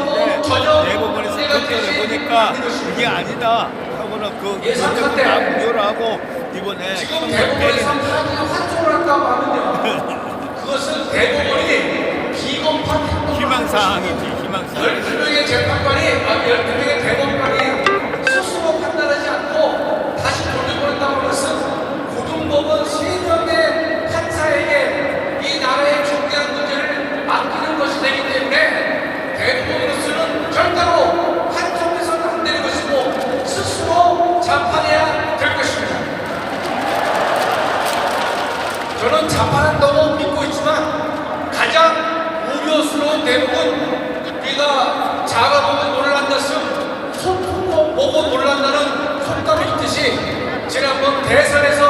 판결을 되지 보니까. 그게 아니다 하고는 그때다 무효를 하고 이번에 지금 내리는 파기가 환송을 한다고 하면요. 그것은 비겁한 행동을 희망사항이지 희망사항 12명의 재판관이, 아, 12명의 대법관이 스스로 판단하지 않고 다시 돌려보낸다고 하는 것은 고등법원 3명의 판사에게 이 나라의 중대한 문제를 맡기는 것이 되기 때문에 대법원으로서는 절대로 환송해서는 안 되는 것이고 재판해야 될 것입니다. 저는 자판한다고 믿고 있지만 가장 우려스러운 대목은 우리가 자가보고 놀란다씀 손품고 보고 놀란다는 속담이 있듯이 지난번 대선에서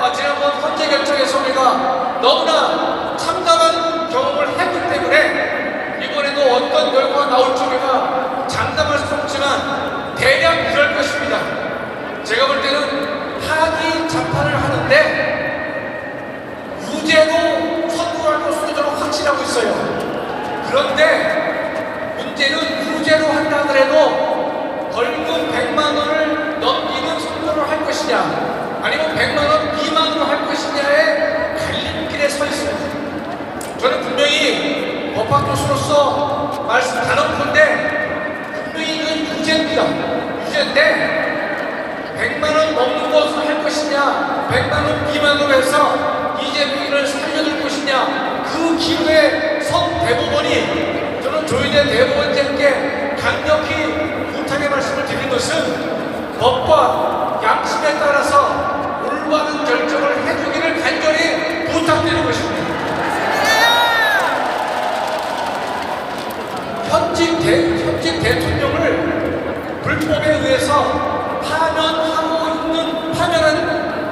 아, 지난번 헌재 결정에서 우리가 너무나 참담한 경험을 했기 때문에 이번에도 어떤 결과가 나올지 우리가 장담할 수 없지만 대략 그럴 것입니다. 제가 볼 때는 파기 재판을 하는데 유죄로 선고할 것으로 저는 확신하고 있어요. 그런데 문제는 유죄로 한다 하더라도 벌금 100만 원을 넘기는 선고를 할 것이냐 아니면 100만 원 미만으로 할 것이냐의 갈림길에 서 있습니다. 저는 분명히 법학 교수로서 말씀 단언컨대 분명히 이건 유죄입니다. 유죄인데 100만 원 넘는 것을 할 것이냐, 100만 원 미만으로 해서 이재명을 살려줄 것이냐, 그 기회에 선 대법원이 저는 조희대 대법원장께 강력히 부탁의 말씀을 드린 것은 법과 양심에 따라서 올바른 결정을 해주기를 간절히 부탁드리는 것입니다. 현직, 대, 현직 대통령을 불법에 의해서 파면하고 있는 파면한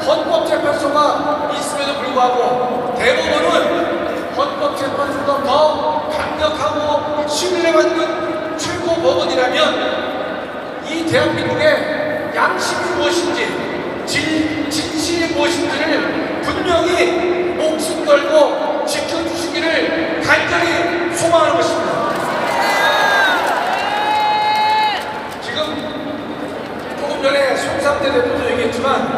헌법재판소가 있음에도 불구하고 대법원은 헌법재판소보다 더 강력하고 신뢰받는 최고 법원이라면 이 대한민국의 양심이 무엇인지 진, 진실이 무엇인지를 분명히 목숨 걸고 지켜주시기를 간절히 소망하는 것입니다. 지금 조금 전에 송삼대 대표도 얘기했지만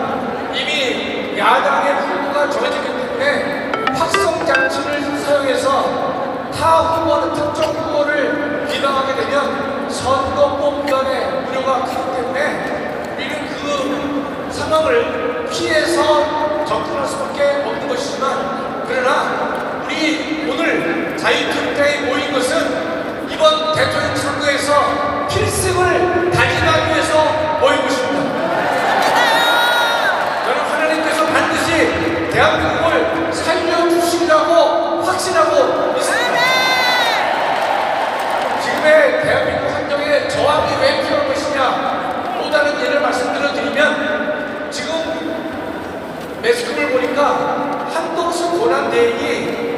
야당의 후보가 정해지기 때문에 확성 장치를 사용해서 타 후보는 특정 후보를 비방하게 되면 선거법위원회 우려가 크기 때문에 우리는 그 상황을 피해서 접근할 수밖에 없는 것이지만 그러나 우리 오늘 자유통일당에 모인 것은 이번 대통령 선거에서 필승을 달리하기 위해서 모인 것입니다. 대한민국을 살려주시리라고 확신하고 있습니다. 지금의 대한민국 환경에 저항이 왜 필요한 것이냐 또 다른 예를 말씀드려 드리면 지금 매스컴을 보니까 한동수 고난대행이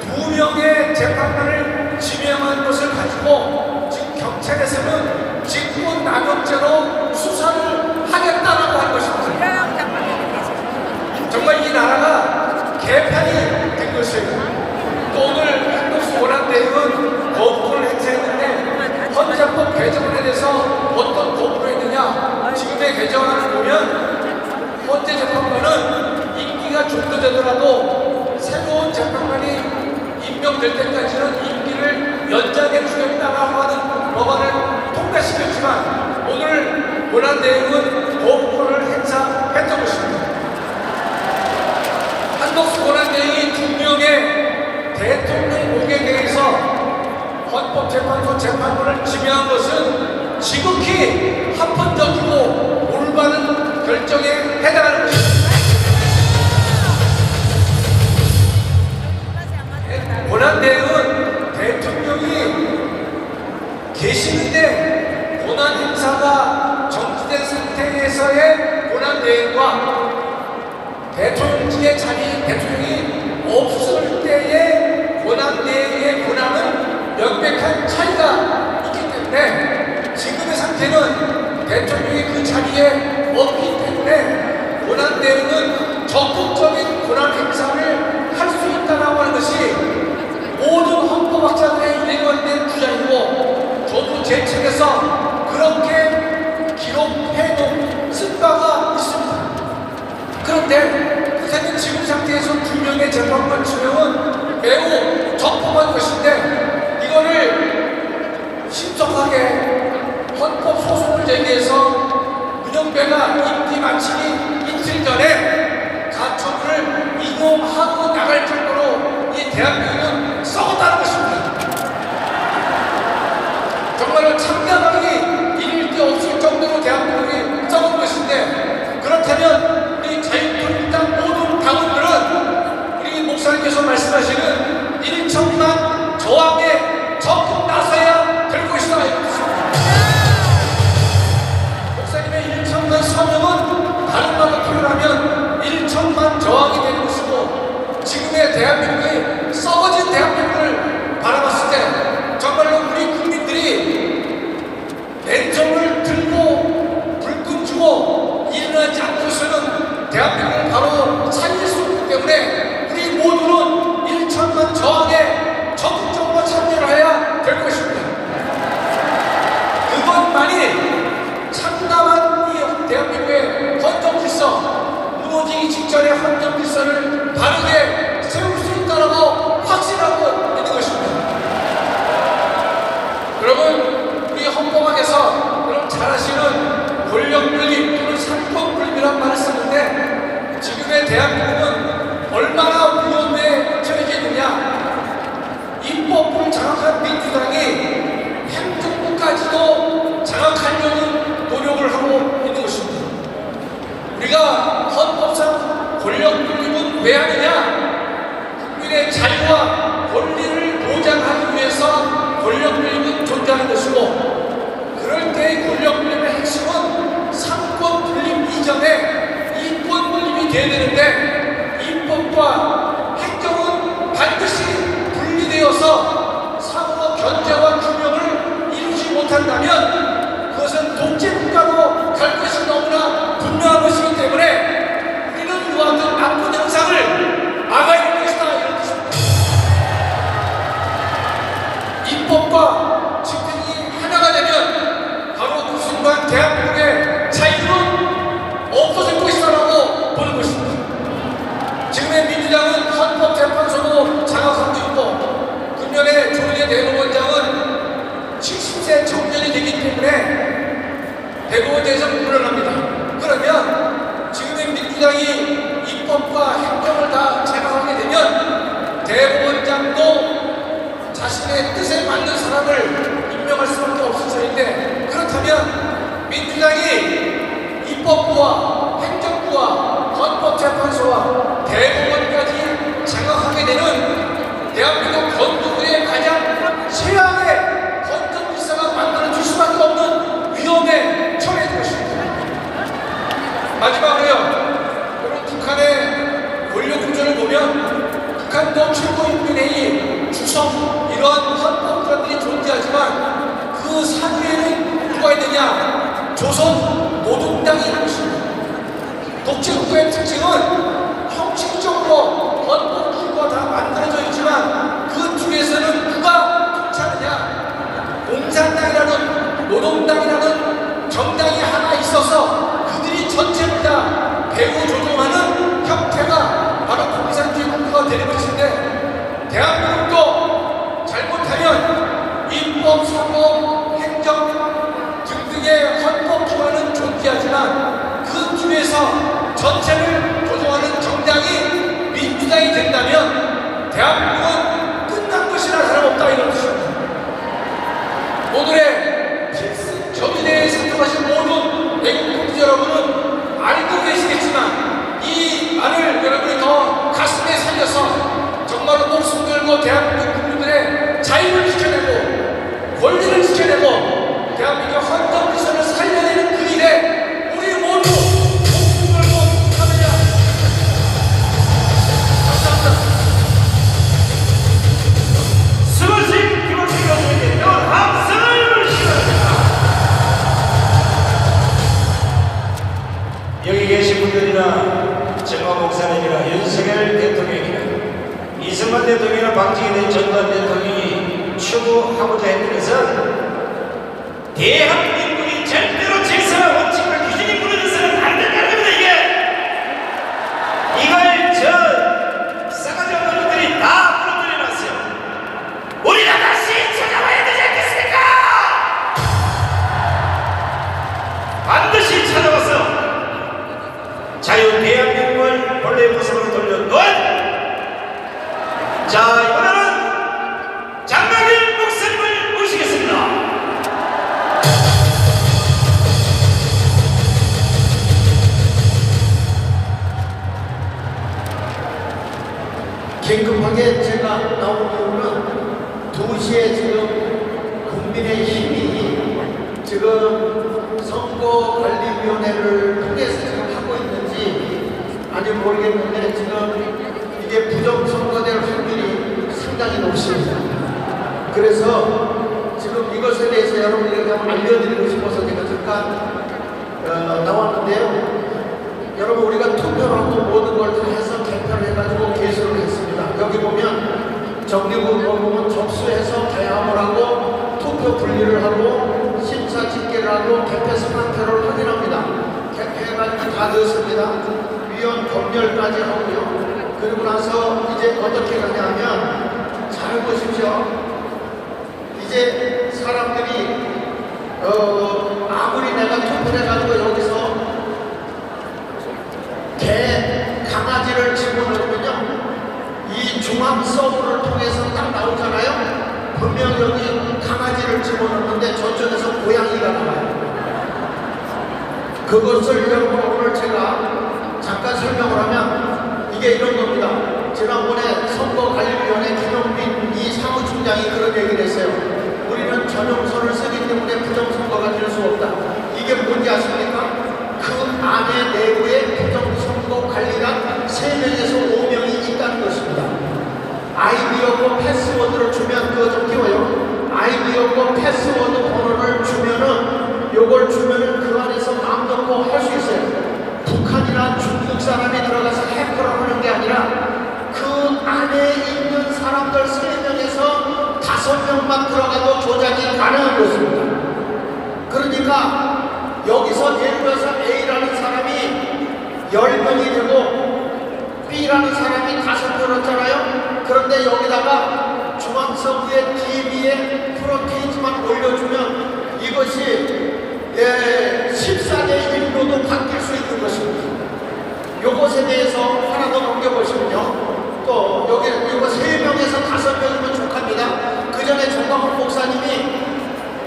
두 명의 재판관을 지명한 것을 가지고 지금 경찰에서는 직권 남용죄로 수사를 하겠다라고 한 것입니다. 정말 이 나라가 개판이 된 것이에요. 또 오늘 한국수 원한대행은 거부권을 행사했는데 헌재법 개정안에 대해서 어떤 거부를 했느냐 지금의 개정안을 보면 헌재 재판관은 임기가 종료되더라도 새로운 재판관이 임명될 때까지는 임기를 연장해 주겠다라고 하는 법안을 통과시켰지만 오늘 원한대행은 거부권을 행사했던 것입니다. 한덕수 권한대행이 두 명의 대통령 목에 대해서 헌법재판소 재판관을 지명한 것은 지극히 합헌적이고 올바른 결정에 해당하는 것입니다. 권한대행은 대통령이 계시는데 권한 행사가 정지된 상태에서의 권한대행과 대통령직의 자리 대통령이 없을 때의 권한 내의 권한은 명백한 차이가 있기 때문에 지금의 상태는 대통령이 그 자리에 없기 때문에 권한 내용은 적극적인 권한 행사를 할 수 있다라고 하는 것이 모든 헌법학자들의 일관된 주장이고 정부 제책에서 그렇게 기록해놓고 상태, 사실 지금 상태에서 두 명의 재판관 지명은 매우 적법한 것인데 이거를 신속하게 헌법 소송을 제기해서 문영배가 임기 마치기 이틀 전에 가처분을 이동하고 나갈 정도로 이 대한민국 대한민국이 썩어진 대한민국을 바라봤습니다. 권력 돌림은 왜 하느냐? 국민의 자유와 권리를 보장하기 위해서 권력 돌림은 존재하는 것이고 그럴 때의 권력 돌림의 핵심은 상권 돌림 이전에 이권 돌림이 돼야 되는데 입법과 행정은 반드시 분리되어서 상호 견제와 균형을 이루지 못한다면 대법원장에서 물러납니다. 그러면 지금의 민주당이 입법과 행정을 다 장악하게 되면 대법원장도 자신의 뜻에 맞는 사람을 임명할 수밖에 없을 터인데 그렇다면 민주당이 입법부와 행정부와 헌법재판소와 대법원까지 장악하게 되는 대한민국 건국의 가장 최악의 헌정질서가 만들어질 수밖에 없는 위험에 처해질 것입니다. 마지막으로요. 여러분 북한의 권력 구조를 보면 북한도 최고인민회의 주석 이러한 헌법관들이 존재하지만 그 상위에는 누가 있느냐 조선 노동당이 있는 것입니다. 독재국가의 특징은 형식적으로 헌법 기구가 다 만들어져 있지만 그 뒤에서는 누가 통치하느냐 공산당이라는 노동당이라는 정당이 하나 있어서 그들이 전체를 다 배후 조종하는 형태가 바로 공산주의 국가가 되는 것인데 대한민국도 잘못하면 입법, 사법, 행정 등등의 헌법 기관은 존재하지만 그 뒤에서 전체를 조종하는 정당이 민주당이 된다면 대한민국은 끝난 것이라 다름없다 이런 뜻입니다. 오늘의 필승 대에参加하신 모든 외국 동지 여러분은 알고 계시겠지만 이 말을 여러분이 더 가슴에 살려서 정말로 목숨 걸고 대한민국 국민들의 자유를 지켜내고 권리를 지켜내고 대한민국 헌 정리부 보면 접수해서 개함을 하고 투표 분리를 하고 심사 집계를 하고 개표 성한표를 확인합니다. 개표해가지고 다 넣었습니다. 위원 검열까지 하고요. 그리고 나서 이제 어떻게 가냐면 잘 보십시오. 이제 사람들이 어, 아무리 내가 투표를 해가지고 여기서 개, 강아지를 집어넣으면요, 이 중앙 서버를 통해서 딱 나오잖아요. 분명 여기 강아지를 집어넣는데 저쪽에서 고양이가 나와요. 그것을 여러분 오늘 제가 잠깐 설명을 하면 이게 이런 겁니다. 지난번에 선거관리위원회 김용민 이 사무총장이 그런 얘기를 했어요. 우리는 전용선을 쓰기 때문에 부정선거가 될 수 없다. 이게 뭔지 아십니까? 그 안에 내부에 부정선거 관리란 3명에서 5명이 있다는 것입니다. 아이디어고 패스워드를 주면 그거 좀 띄워요. 아이디어고 패스워드 번호를 주면은 요걸 주면은 그 안에서 마음 놓고 할 수 있어요. 북한이나 중국 사람이 들어가서 해커를 하는 게 아니라 그 안에 있는 사람들 세 명에서 다섯 명만 들어가도 조작이 가능한 것입니다. 그러니까 여기서 예를 들어서 A라는 사람이 열 명이 되고 B라는 사람이 다섯 명이었잖아요. 그런데 여기다가 중앙선거의 TV에 프로테이지만 올려주면 이것이 예, 14대 1로도 바뀔 수 있는 것입니다. 요것에 대해서 하나 더 넘겨보시면요. 또 여기 이거 세 명에서 다섯 명이면 족합니다. 그 전에 정광훈 목사님이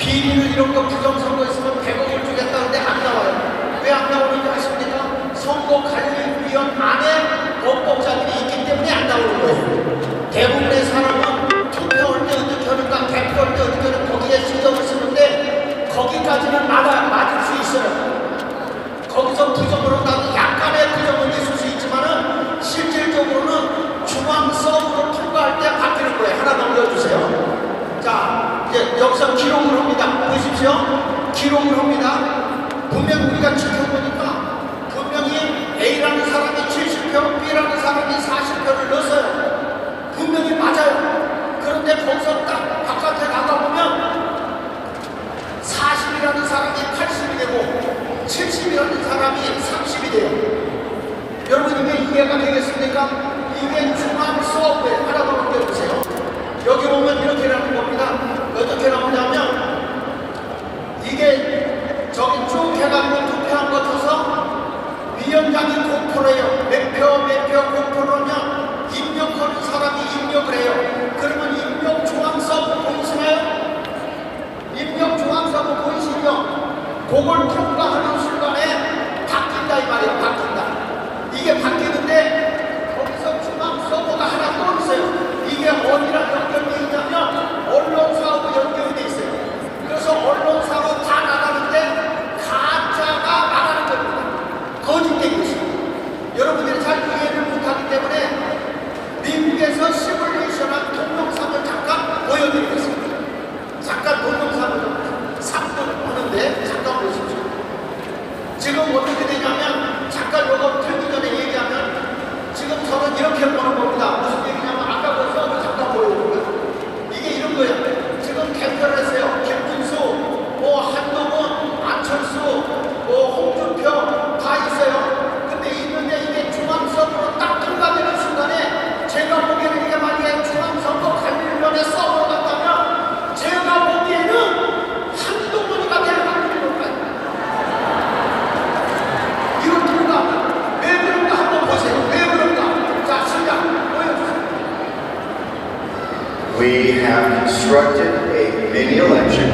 비리를 이런 거 부정선거 있으면 100억을 주겠다는데 안 나와요. 왜 안 나오는지 아십니까? 선거관리위원 안에 법법자들이 있기 때문에 안 나오는 거예요. 대부분의 사람은 투표할 때 어떻게 하는가, 개표할 때 어떻게 하는가 거기에 신경을 쓰는데 거기까지는 맞아, 맞을 수 있어요. 거기서 부정으로 나도 약간의 부정은 있을 수 있지만은 실질적으로는 중앙 서브로 통과할 때 바뀌는 거예요. 하나 넘겨주세요. 자, 이제 여기서 기록을 합니다. 보십시오. 기록을 합니다. 분명 우리가 지켜보니까 분명히 A라는 사람이 70표, B라는 사람이 40표를 넣었어요. 분명히 맞아요. 그런데 거기서 딱 바깥에 나가보면 40이라는 사람이 80이 되고 70이라는 사람이 30이 돼요. 여러분 이게 이해가 되겠습니까? 이게 중앙 수업에 하나 더 넘겨주세요. 여기 보면 이렇게 나오는 겁니다. 어떻게 나오냐면 이게 저기 쭉 해가지고 투표한 거 쳐서 위원장이 공표를 해요. 몇 표, 몇 표 공표를 하면 입력하는 사람이 입력을 해요. 그러면 입력 중앙 수업 보이시나요? 입력 중앙사고 보이시죠? 그걸 통과하는 순간에 바뀐다 이 말이에요. 바뀐다. 이게 바뀌는데 거기서 중앙 서버가 하나 또 있어요. 이게 어디랑 연결돼 있냐면 언론사하고 연결이 돼 있어요. 그래서 언론사로 다 나가는데 가짜가 나가는 겁니다. 거짓된 것입니다. 여러분들이 잘 이해를 못하기 때문에 미국에서 시뮬레이션한 동영상을 잠깐 보여드리겠습니다. 잠깐 동영상을 좀 3분 보는데 잠깐 보십시오. 지금 어떻게 되냐면 잠깐 요거 틀기 전에 얘기하면 지금 저는 이렇게 보는 겁니다. 무슨 얘기냐면 아까 그 서브 잠깐 보여드릴게요. 이게 이런 거예요. 지금 개표를 했어요. 김문수, 뭐 한동훈, 안철수, 뭐 홍준표 다 있어요. 근데 있는데 이게 중앙선거로 딱 통과되는 순간에 제가 보기에는 이게 만약에 중앙선거 관리위원회 서버로 갔다면 제가 보기에는 한동훈이가 될 확률이 높아요. 이건 누가 왜 그런가 한번 보세요. 왜 그런가? 자, 시작 보여주세요. We have constructed a mini election.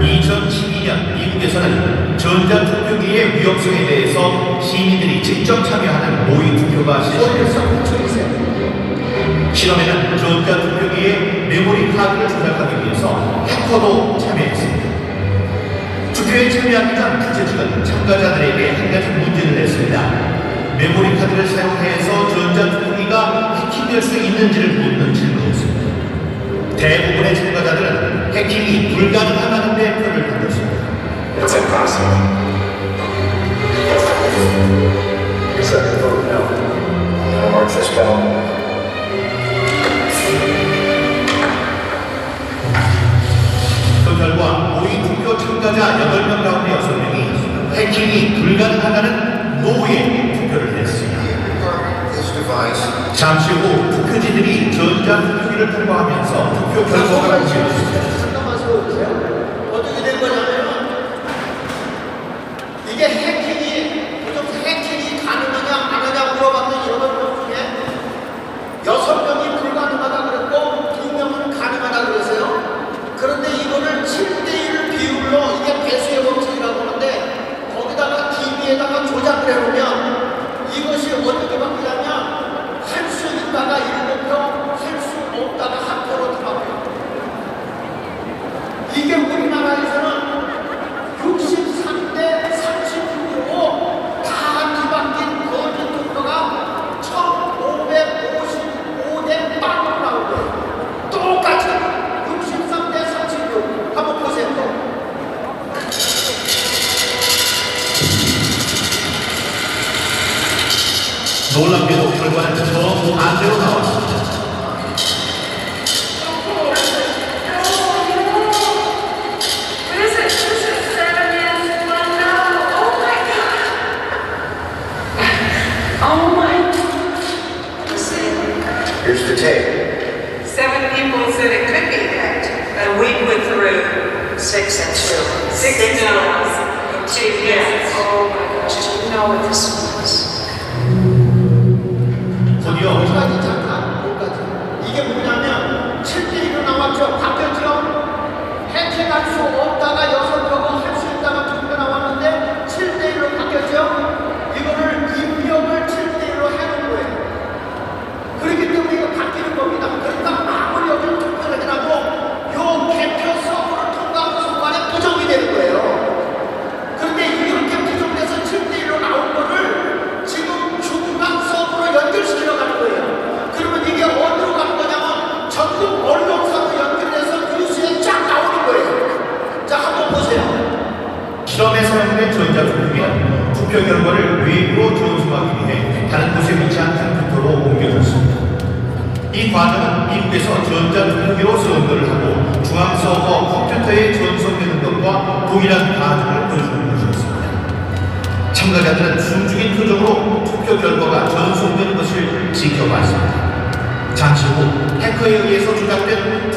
2012년 미국에서는 전자투표기의 위험성에 대해서 시민들이 직접 참여하는 모의 투표가 실시됐습니다. 실험에는 전자투표기의 메모리 카드를 조작하기 위해서 해커도 참여했습니다. 투표에 참여하기 전 주최 측은 참가자들에게 한 가지 문제를 냈습니다. 메모리 카드를 사용해서 전자투표기가 해킹될 수 있는지를 묻는 질문이었습니다. 대부분의 참가자들은 해킹이 불가능하다는 데 표를 던졌습니다. It's impossible. I'm this. 그 결과 모의 투표 참가자 8명 가운데 6명이 해킹이 불가능하다는 노에 투표를 했습니다. 잠시 후 투표지들이 전자 투표기를 통과하면서 투표 결과가 공개됐습니다. Eternamente.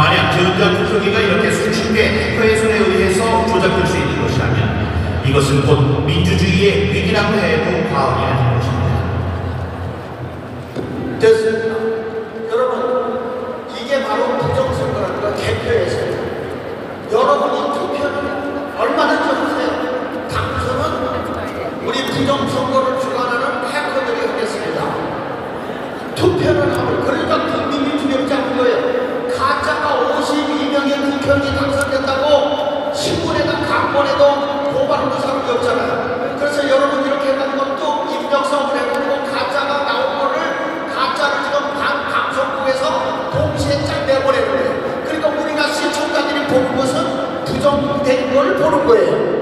만약 전자 구석기가 이렇게 손쉽게 해커의 손에 의해서 조작될 수 있는 것이라면 이것은 곧 민주주의의 위기라고 해도 과언이 아닌 것입니다. 됐습니다. 여러분 이게 바로 부정선거라는 개표에서 여러분이 투표를 얼마든지 하세요. 당선은 우리 부정선거를 주관하는 해커들이 하겠습니다. 투표를 하면 그러니까 표현이 당선됐다고 신문에나 각본에도 고발로 삼고 없잖아요. 그래서 여러분 이렇게 하는 것도 입력성을 해가지고 가짜가 나온 거를 가짜를 지금 방, 방송국에서 동시에 짠 내보내는 거예요. 그러니까 우리가 시청자들이 보는 것은 부정된 걸 보는 거예요.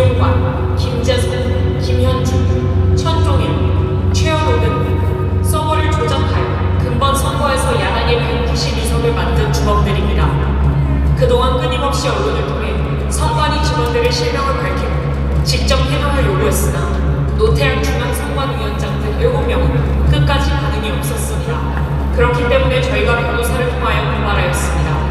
김용관, 김재선, 김현주, 천종일, 최현호등 서버를 조작하여 금번 선거에서 야당의 192석을 만든 주범들입니다. 그동안 끊임없이 언론을 통해 선관위 직원들의 실명을 밝히고 직접 해명을 요구했으나 노태양 중앙선관위원장 등 7명은 끝까지 반응이 없었습니다. 그렇기 때문에 저희가 변호사를 통하여 고발하였습니다.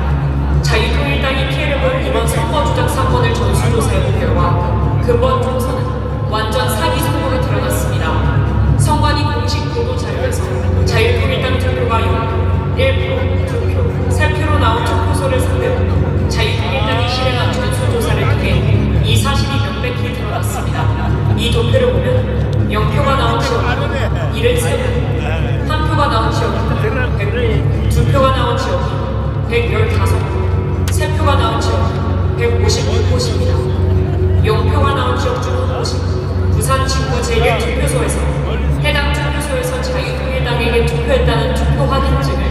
자유통일당이 피해를 본 이번 선거 조작 사건을 전수조사해 결과 근본 총선은 완전 사기 선거로 드러났습니다. 선관위 공식 보도 자료에서 자유통일당 투표가 6, 1표, 2표, 3표로 나온 투표소를 상대로 자유통일당이 실행한 전수조사를 통해 이 사실이 명백히 드러났습니다. 이 도표를 보면 0표가 나온 지역 73표, 1표가 나온 지역 100, 2표가 나온 지역은 115표, 3표가 나온 지역은 156곳입니다. 용표가 나온 지역 중 한 곳이 부산 진구 제1 투표소에서 해당 투표소에서 자유통일당에게 투표했다는 투표 확인증을